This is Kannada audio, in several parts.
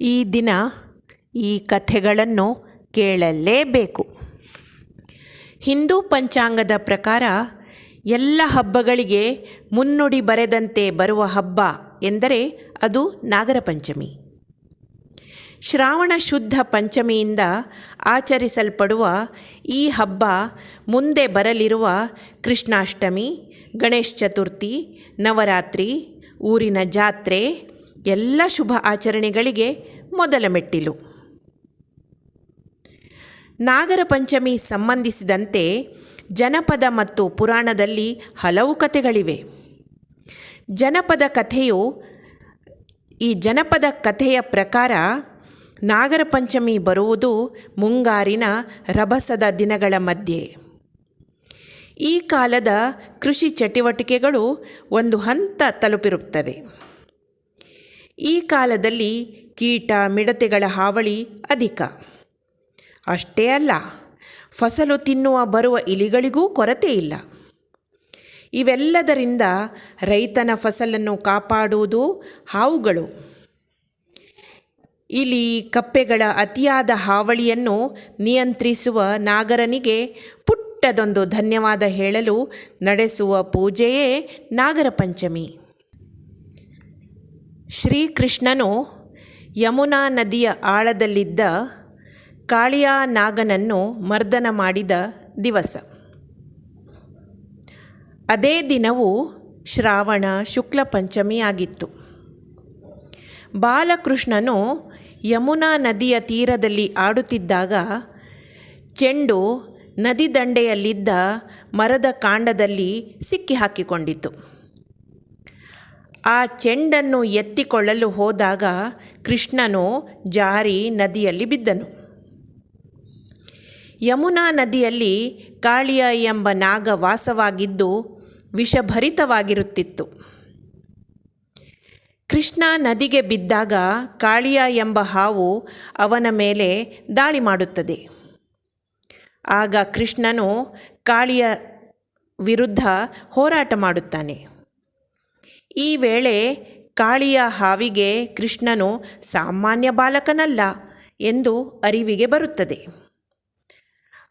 ಈ ದಿನ ಈ ಕಥೆಗಳನ್ನು ಕೇಳಲೇಬೇಕು. ಹಿಂದೂ ಪಂಚಾಂಗದ ಪ್ರಕಾರ ಎಲ್ಲ ಹಬ್ಬಗಳಿಗೆ ಮುನ್ನುಡಿ ಬರೆದಂತೆ ಬರುವ ಹಬ್ಬ ಎಂದರೆ ಅದು ನಾಗರ ಪಂಚಮಿ ಶ್ರಾವಣ ಶುದ್ಧ ಪಂಚಮಿಯಿಂದ ಆಚರಿಸಲ್ಪಡುವ ಈ ಹಬ್ಬ ಮುಂದೆ ಬರಲಿರುವ ಕೃಷ್ಣಾಷ್ಟಮಿ, ಗಣೇಶ ಚತುರ್ಥಿ, ನವರಾತ್ರಿ, ಊರಿನ ಜಾತ್ರೆ ಎಲ್ಲ ಶುಭ ಆಚರಣೆಗಳಿಗೆ ಮೊದಲ ಮೆಟ್ಟಿಲು. ನಾಗರ ಪಂಚಮಿ ಸಂಬಂಧಿಸಿದಂತೆ ಜನಪದ ಮತ್ತು ಪುರಾಣದಲ್ಲಿ ಹಲವು ಕಥೆಗಳಿವೆ. ಜನಪದ ಕಥೆಯು, ಈ ಜನಪದ ಕಥೆಯ ಪ್ರಕಾರ ನಾಗರ ಪಂಚಮಿ ಬರುವುದು ಮುಂಗಾರಿನ ರಭಸದ ದಿನಗಳ ಮಧ್ಯೆ. ಈ ಕಾಲದ ಕೃಷಿ ಚಟುವಟಿಕೆಗಳು ಒಂದು ಹಂತ ತಲುಪಿರುತ್ತವೆ. ಈ ಕಾಲದಲ್ಲಿ ಕೀಟ, ಮಿಡತೆಗಳ ಹಾವಳಿ ಅಧಿಕ. ಅಷ್ಟೇ ಅಲ್ಲ, ಫಸಲು ತಿನ್ನುವ ಬರುವ ಇಲಿಗಳಿಗೂ ಕೊರತೆ ಇಲ್ಲ. ಇವೆಲ್ಲದರಿಂದ ರೈತನ ಫಸಲನ್ನು ಕಾಪಾಡುವುದು ಹಾವುಗಳು. ಇಲಿ ಕಪ್ಪೆಗಳ ಅತಿಯಾದ ಹಾವಳಿಯನ್ನು ನಿಯಂತ್ರಿಸುವ ನಾಗರನಿಗೆ ಪುಟ್ಟದೊಂದು ಧನ್ಯವಾದ ಹೇಳಲು ನಡೆಸುವ ಪೂಜೆಯೇ ನಾಗರ ಪಂಚಮಿ ಶ್ರೀಕೃಷ್ಣನು ಯಮುನಾ ನದಿಯ ಆಳದಲ್ಲಿದ್ದ ಕಾಳಿಯಾ ನಾಗನನ್ನು ಮರ್ದನ ಮಾಡಿದ ದಿವಸ. ಅದೇ ದಿನವು ಶ್ರಾವಣ ಶುಕ್ಲ ಪಂಚಮಿ ಆಗಿತ್ತು. ಬಾಲಕೃಷ್ಣನು ಯಮುನಾ ನದಿಯ ತೀರದಲ್ಲಿ ಆಡುತ್ತಿದ್ದಾಗ ಚೆಂಡು ನದಿ ದಂಡೆಯಲ್ಲಿದ್ದ ಮರದ ಕಾಂಡದಲ್ಲಿ ಸಿಕ್ಕಿ ಹಾಕಿಕೊಂಡಿತು ಆ ಚೆಂಡನ್ನು ಎತ್ತಿಕೊಳ್ಳಲು ಹೋದಾಗ ಕೃಷ್ಣನು ಜಾರಿ ನದಿಯಲ್ಲಿ ಬಿದ್ದನು. ಯಮುನಾ ನದಿಯಲ್ಲಿ ಕಾಳಿಯ ಎಂಬ ನಾಗ ವಾಸವಾಗಿದ್ದು ವಿಷಭರಿತವಾಗಿರುತ್ತಿತ್ತು. ಕೃಷ್ಣ ನದಿಗೆ ಬಿದ್ದಾಗ ಕಾಳಿಯ ಎಂಬ ಹಾವು ಅವನ ಮೇಲೆ ದಾಳಿ ಮಾಡುತ್ತದೆ. ಆಗ ಕೃಷ್ಣನು ಕಾಳಿಯ ವಿರುದ್ಧ ಹೋರಾಟ ಮಾಡುತ್ತಾನೆ. ಈ ವೇಳೆ ಕಾಳಿಯ ಹಾವಿಗೆ ಕೃಷ್ಣನು ಸಾಮಾನ್ಯ ಬಾಲಕನಲ್ಲ ಎಂದು ಅರಿವಿಗೆ ಬರುತ್ತದೆ.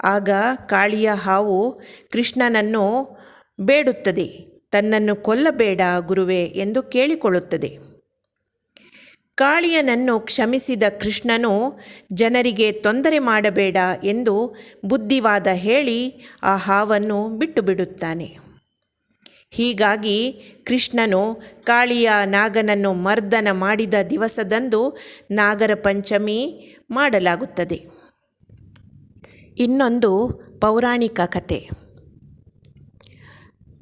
ಆಗ ಕಾಳಿಯ ಹಾವು ಕೃಷ್ಣನನ್ನು ಬೇಡುತ್ತದೆ. ತನ್ನನ್ನು ಕೊಲ್ಲಬೇಡ ಗುರುವೆ ಎಂದು ಕೇಳಿಕೊಳ್ಳುತ್ತದೆ. ಕಾಳಿಯನನ್ನು ಕ್ಷಮಿಸಿದ ಕೃಷ್ಣನು ಜನರಿಗೆ ತೊಂದರೆ ಮಾಡಬೇಡ ಎಂದು ಬುದ್ಧಿವಾದ ಹೇಳಿ ಆ ಹಾವನ್ನು ಬಿಟ್ಟು ಬಿಡುತ್ತಾನೆ. ಹೀಗಾಗಿ ಕೃಷ್ಣನು ಕಾಳಿಯ ನಾಗನನ್ನು ಮರ್ದನ ಮಾಡಿದ ದಿವಸದಂದು ನಾಗರ ಪಂಚಮಿ ಮಾಡಲಾಗುತ್ತದೆ. ಇನ್ನೊಂದು ಪೌರಾಣಿಕ ಕತೆ.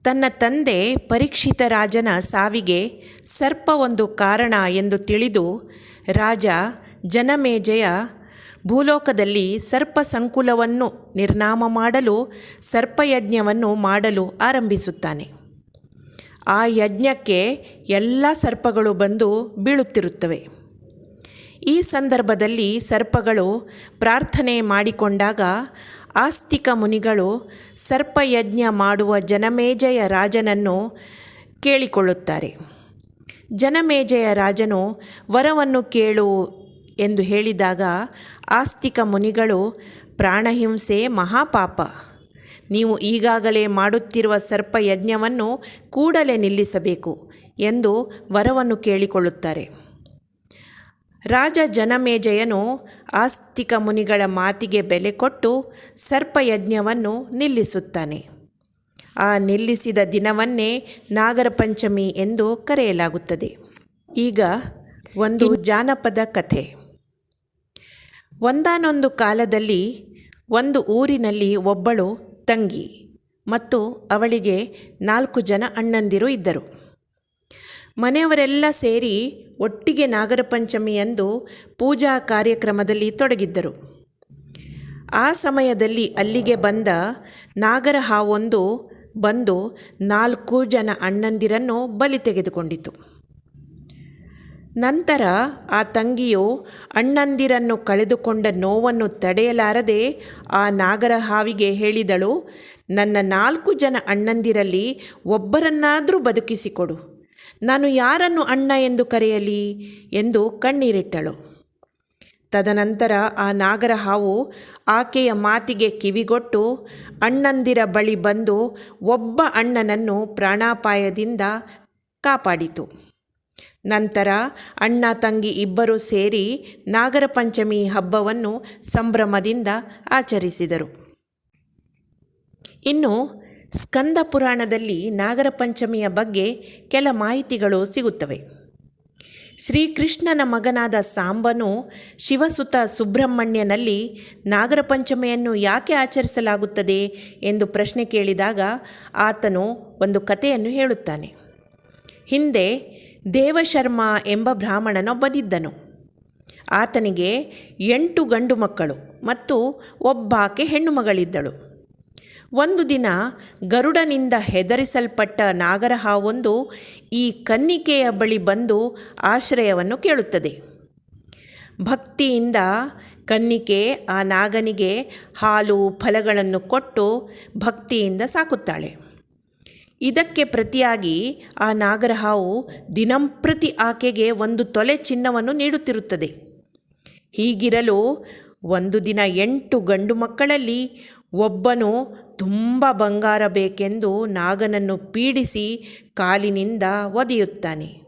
ತನ್ನ ತಂದೆ ಪರೀಕ್ಷಿತ ರಾಜನ ಸಾವಿಗೆ ಸರ್ಪ ಒಂದು ಕಾರಣ ಎಂದು ತಿಳಿದು ರಾಜ ಜನಮೇಜಯ ಭೂಲೋಕದಲ್ಲಿ ಸರ್ಪ ಸಂಕುಲವನ್ನು ನಿರ್ನಾಮ ಮಾಡಲು ಸರ್ಪಯಜ್ಞವನ್ನು ಮಾಡಲು ಆರಂಭಿಸುತ್ತಾನೆ. ಆ ಯಜ್ಞಕ್ಕೆ ಎಲ್ಲ ಸರ್ಪಗಳು ಬಂದು ಬೀಳುತ್ತಿರುತ್ತವೆ. ಈ ಸಂದರ್ಭದಲ್ಲಿ ಸರ್ಪಗಳು ಪ್ರಾರ್ಥನೆ ಮಾಡಿಕೊಂಡಾಗ ಆಸ್ತಿಕ ಮುನಿಗಳು ಸರ್ಪಯಜ್ಞ ಮಾಡುವ ಜನಮೇಜಯ ರಾಜನನ್ನು ಕೇಳಿಕೊಳ್ಳುತ್ತಾರೆ. ಜನಮೇಜಯ ರಾಜನು ವರವನ್ನು ಕೇಳು ಎಂದು ಹೇಳಿದಾಗ ಆಸ್ತಿಕ ಮುನಿಗಳು ಪ್ರಾಣಹಿಂಸೆ ಮಹಾಪಾಪ. ನೀವು ಈಗಾಗಲೇ ಮಾಡುತ್ತಿರುವ ಸರ್ಪಯಜ್ಞವನ್ನು ಕೂಡಲೇ ನಿಲ್ಲಿಸಬೇಕು ಎಂದು ವರವನ್ನು ಕೇಳಿಕೊಳ್ಳುತ್ತಾರೆ. ರಾಜ ಜನಮೇಜಯನು ಆಸ್ತಿಕ ಮುನಿಗಳ ಮಾತಿಗೆ ಬೆಲೆ ಕೊಟ್ಟು ಸರ್ಪಯಜ್ಞವನ್ನು ನಿಲ್ಲಿಸುತ್ತಾನೆ. ಆ ನಿಲ್ಲಿಸಿದ ದಿನವನ್ನೇ ನಾಗರ ಪಂಚಮಿ ಎಂದು ಕರೆಯಲಾಗುತ್ತದೆ. ಈಗ ಒಂದು ಜಾನಪದ ಕಥೆ. ಒಂದಾನೊಂದು ಕಾಲದಲ್ಲಿ ಒಂದು ಊರಿನಲ್ಲಿ ಒಬ್ಬಳು ತಂಗಿ ಮತ್ತು ಅವಳಿಗೆ ನಾಲ್ಕು ಜನ ಅಣ್ಣಂದಿರು ಇದ್ದರು. ಮನೆಯವರೆಲ್ಲ ಸೇರಿ ಒಟ್ಟಿಗೆ ನಾಗರ ಪಂಚಮಿಯಂದು ಪೂಜಾ ಕಾರ್ಯಕ್ರಮದಲ್ಲಿ ತೊಡಗಿದ್ದರು. ಆ ಸಮಯದಲ್ಲಿ ಅಲ್ಲಿಗೆ ಬಂದ ನಾಗರ ಹಾವೊಂದು ಬಂದು ನಾಲ್ಕು ಜನ ಅಣ್ಣಂದಿರನ್ನು ಬಲಿ ತೆಗೆದುಕೊಂಡಿತು. ನಂತರ ಆ ತಂಗಿಯು ಅಣ್ಣಂದಿರನ್ನು ಕಳೆದುಕೊಂಡ ನೋವನ್ನು ತಡೆಯಲಾರದೆ ಆ ನಾಗರ ಹಾವಿಗೆ ಹೇಳಿದಳು, ನನ್ನ ನಾಲ್ಕು ಜನ ಅಣ್ಣಂದಿರಲ್ಲಿ ಒಬ್ಬರನ್ನಾದರೂ ಬದುಕಿಸಿಕೊಡು. ನಾನು ಯಾರನ್ನು ಅಣ್ಣ ಎಂದು ಕರೆಯಲಿ ಎಂದು ಕಣ್ಣೀರಿಟ್ಟಳು. ತದನಂತರ ಆ ನಾಗರ ಹಾವು ಆಕೆಯ ಮಾತಿಗೆ ಕಿವಿಗೊಟ್ಟು ಅಣ್ಣಂದಿರ ಬಳಿ ಬಂದು ಒಬ್ಬ ಅಣ್ಣನನ್ನು ಪ್ರಾಣಾಪಾಯದಿಂದ ಕಾಪಾಡಿತು. ನಂತರ ಅಣ್ಣ ತಂಗಿ ಇಬ್ಬರು ಸೇರಿ ನಾಗರ ಪಂಚಮಿ ಹಬ್ಬವನ್ನು ಸಂಭ್ರಮದಿಂದ ಆಚರಿಸಿದರು. ಇನ್ನು ಸ್ಕಂದ ಪುರಾಣದಲ್ಲಿ ನಾಗರ ಪಂಚಮಿಯ ಬಗ್ಗೆ ಕೆಲ ಮಾಹಿತಿಗಳು ಸಿಗುತ್ತವೆ. ಶ್ರೀಕೃಷ್ಣನ ಮಗನಾದ ಸಾಂಬನು ಶಿವಸುತ ಸುಬ್ರಹ್ಮಣ್ಯನಲ್ಲಿ ನಾಗರ ಪಂಚಮಿಯನ್ನು ಯಾಕೆ ಆಚರಿಸಲಾಗುತ್ತದೆ ಎಂದು ಪ್ರಶ್ನೆ ಕೇಳಿದಾಗ ಆತನು ಒಂದು ಕಥೆಯನ್ನು ಹೇಳುತ್ತಾನೆ. ಹಿಂದೆ ದೇವಶರ್ಮ ಎಂಬ ಬ್ರಾಹ್ಮಣನೊಬ್ಬನಿದ್ದನು. ಆತನಿಗೆ ಎಂಟು ಗಂಡು ಮಕ್ಕಳು ಮತ್ತು ಒಬ್ಬಾಕೆ ಹೆಣ್ಣು ಮಗಳಿದ್ದಳು. ಒಂದು ದಿನ ಗರುಡನಿಂದ ಹೆದರಿಸಲ್ಪಟ್ಟ ನಾಗರಹಾವೊಂದು ಈ ಕನ್ನಿಕೆಯ ಬಳಿ ಬಂದು ಆಶ್ರಯವನ್ನು ಕೇಳುತ್ತದೆ. ಭಕ್ತಿಯಿಂದ ಕನ್ನಿಕೆ ಆ ನಾಗನಿಗೆ ಹಾಲು, ಫಲಗಳನ್ನು ಕೊಟ್ಟು ಭಕ್ತಿಯಿಂದ ಸಾಕುತ್ತಾಳೆ. ಇದಕ್ಕೆ ಪ್ರತಿಯಾಗಿ ಆ ನಾಗರಹಾವು ದಿನಂಪ್ರತಿ ಆಕೆಗೆ ಒಂದು ತೊಲೆ ಚಿನ್ನವನ್ನು ನೀಡುತ್ತಿರುತ್ತದೆ. ಹೀಗಿರಲು ಒಂದು ದಿನ ಎಂಟು ಗಂಡು ಮಕ್ಕಳಲ್ಲಿ ಒಬ್ಬನು ತುಂಬ ಬಂಗಾರ ಬೇಕೆಂದು ನಾಗನನ್ನು ಪೀಡಿಸಿ ಕಾಲಿನಿಂದ ಒದೆಯುತ್ತಾನೆ.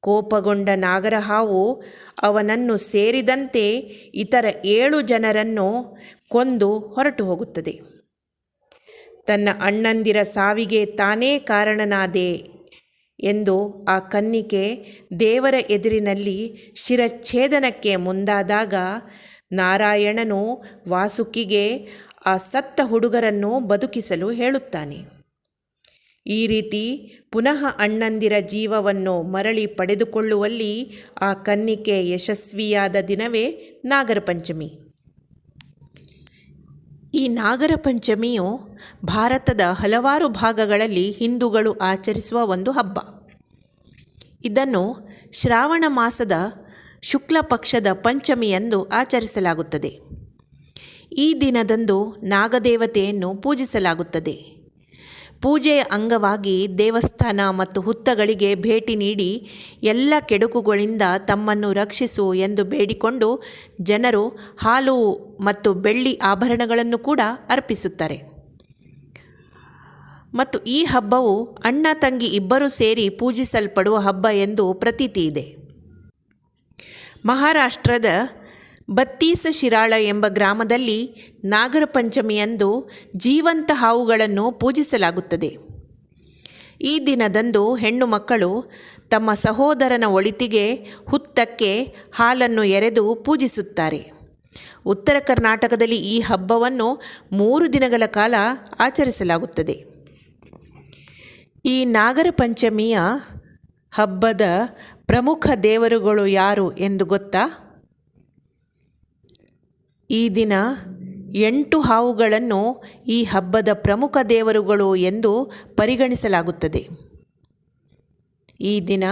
ಕೋಪಗೊಂಡ ನಾಗರಹಾವು ಅವನನ್ನು ಸೇರಿದಂತೆ ಇತರ ಏಳು ಜನರನ್ನು ಕೊಂದು ಹೊರಟು ಹೋಗುತ್ತದೆ. ತನ್ನ ಅಣ್ಣಂದಿರ ಸಾವಿಗೆ ತಾನೇ ಕಾರಣನಾದೆ ಎಂದು ಆ ಕನ್ನಿಕೆ ದೇವರ ಎದುರಿನಲ್ಲಿ ಶಿರಚ್ಛೇದನಕ್ಕೆ ಮುಂದಾದಾಗ ನಾರಾಯಣನು ವಾಸುಕಿಗೆ ಆ ಸತ್ತ ಹುಡುಗರನ್ನು ಬದುಕಿಸಲು ಹೇಳುತ್ತಾನೆ. ಈ ರೀತಿ ಪುನಃ ಅಣ್ಣಂದಿರ ಜೀವವನ್ನು ಮರಳಿ ಪಡೆದುಕೊಳ್ಳುವಲ್ಲಿ ಆ ಕನ್ನಿಕೆ ಯಶಸ್ವಿಯಾದ ದಿನವೇ ನಾಗರ ಪಂಚಮಿ ಈ ನಾಗರ ಪಂಚಮಿಯು ಭಾರತದ ಹಲವಾರು ಭಾಗಗಳಲ್ಲಿ ಹಿಂದೂಗಳು ಆಚರಿಸುವ ಒಂದು ಹಬ್ಬ. ಇದನ್ನು ಶ್ರಾವಣ ಮಾಸದ ಶುಕ್ಲ ಪಕ್ಷದ ಪಂಚಮಿಯಂದು ಆಚರಿಸಲಾಗುತ್ತದೆ. ಈ ದಿನದಂದು ನಾಗದೇವತೆಯನ್ನು ಪೂಜಿಸಲಾಗುತ್ತದೆ. ಪೂಜೆಯ ಅಂಗವಾಗಿ ದೇವಸ್ಥಾನ ಮತ್ತು ಹುತ್ತಗಳಿಗೆ ಭೇಟಿ ನೀಡಿ ಎಲ್ಲ ಕೆಡುಕುಗಳಿಂದ ತಮ್ಮನ್ನು ರಕ್ಷಿಸು ಎಂದು ಬೇಡಿಕೊಂಡು ಜನರು ಹಾಲು ಮತ್ತು ಬೆಳ್ಳಿ ಆಭರಣಗಳನ್ನು ಕೂಡ ಅರ್ಪಿಸುತ್ತಾರೆ. ಮತ್ತು ಈ ಹಬ್ಬವು ಅಣ್ಣ ತಂಗಿ ಇಬ್ಬರೂ ಸೇರಿ ಪೂಜಿಸಲ್ಪಡುವ ಹಬ್ಬ ಎಂದು ಪ್ರತೀತಿ ಇದೆ. ಮಹಾರಾಷ್ಟ್ರದ ಬತ್ತೀಸ ಶಿರಾಳ ಎಂಬ ಗ್ರಾಮದಲ್ಲಿ ನಾಗರ ಪಂಚಮಿಯಂದು ಜೀವಂತ ಹಾವುಗಳನ್ನು ಪೂಜಿಸಲಾಗುತ್ತದೆ. ಈ ದಿನದಂದು ಹೆಣ್ಣು ಮಕ್ಕಳು ತಮ್ಮ ಸಹೋದರನ ಒಳಿತಿಗೆ ಹುತ್ತಕ್ಕೆ ಹಾಲನ್ನು ಎರೆದು ಪೂಜಿಸುತ್ತಾರೆ. ಉತ್ತರ ಕರ್ನಾಟಕದಲ್ಲಿ ಈ ಹಬ್ಬವನ್ನು ಮೂರು ದಿನಗಳ ಕಾಲ ಆಚರಿಸಲಾಗುತ್ತದೆ. ಈ ನಾಗರ ಪಂಚಮಿಯ ಹಬ್ಬದ ಪ್ರಮುಖ ದೇವರುಗಳು ಯಾರು ಎಂದು ಗೊತ್ತಾ? ಈ ದಿನ ಎಂಟು ಹಾವುಗಳನ್ನು ಈ ಹಬ್ಬದ ಪ್ರಮುಖ ದೇವರುಗಳು ಎಂದು ಪರಿಗಣಿಸಲಾಗುತ್ತದೆ. ಈ ದಿನ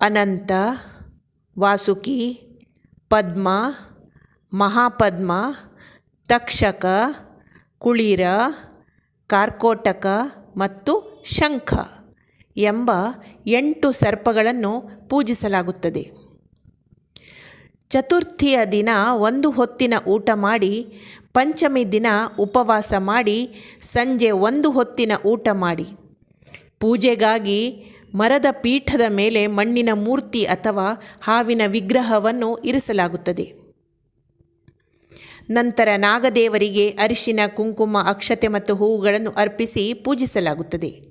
ಅನಂತ, ವಾಸುಕಿ, ಪದ್ಮ, ಮಹಾಪದ್ಮ, ತಕ್ಷಕ, ಕುಳಿರ, ಕಾರ್ಕೋಟಕ ಮತ್ತು ಶಂಖ ಎಂಬ ಎಂಟು ಸರ್ಪಗಳನ್ನು ಪೂಜಿಸಲಾಗುತ್ತದೆ. ಚತುರ್ಥಿಯ ದಿನ ಒಂದು ಹೊತ್ತಿನ ಊಟ ಮಾಡಿ, ಪಂಚಮಿ ದಿನ ಉಪವಾಸ ಮಾಡಿ, ಸಂಜೆ ಒಂದು ಹೊತ್ತಿನ ಊಟ ಮಾಡಿ. ಪೂಜೆಗಾಗಿ ಮರದ ಪೀಠದ ಮೇಲೆ ಮಣ್ಣಿನ ಮೂರ್ತಿ ಅಥವಾ ಹಾವಿನ ವಿಗ್ರಹವನ್ನು ಇರಿಸಲಾಗುತ್ತದೆ. ನಂತರ ನಾಗದೇವರಿಗೆ ಅರಿಶಿನ, ಕುಂಕುಮ, ಅಕ್ಷತೆ ಮತ್ತು ಹೂವುಗಳನ್ನು ಅರ್ಪಿಸಿ ಪೂಜಿಸಲಾಗುತ್ತದೆ.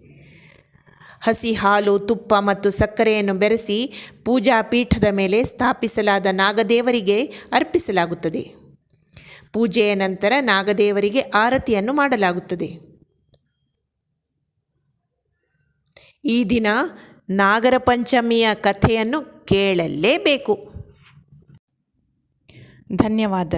ಹಸಿ ಹಾಲು, ತುಪ್ಪ ಮತ್ತು ಸಕ್ಕರೆಯನ್ನು ಬೆರೆಸಿ ಪೂಜಾ ಪೀಠದ ಮೇಲೆ ಸ್ಥಾಪಿಸಲಾದ ನಾಗದೇವರಿಗೆ ಅರ್ಪಿಸಲಾಗುತ್ತದೆ. ಪೂಜೆಯ ನಂತರ ನಾಗದೇವರಿಗೆ ಆರತಿಯನ್ನು ಮಾಡಲಾಗುತ್ತದೆ. ಈ ದಿನ ನಾಗರ ಪಂಚಮಿಯ ಕಥೆಯನ್ನು ಕೇಳಲೇಬೇಕು. ಧನ್ಯವಾದ.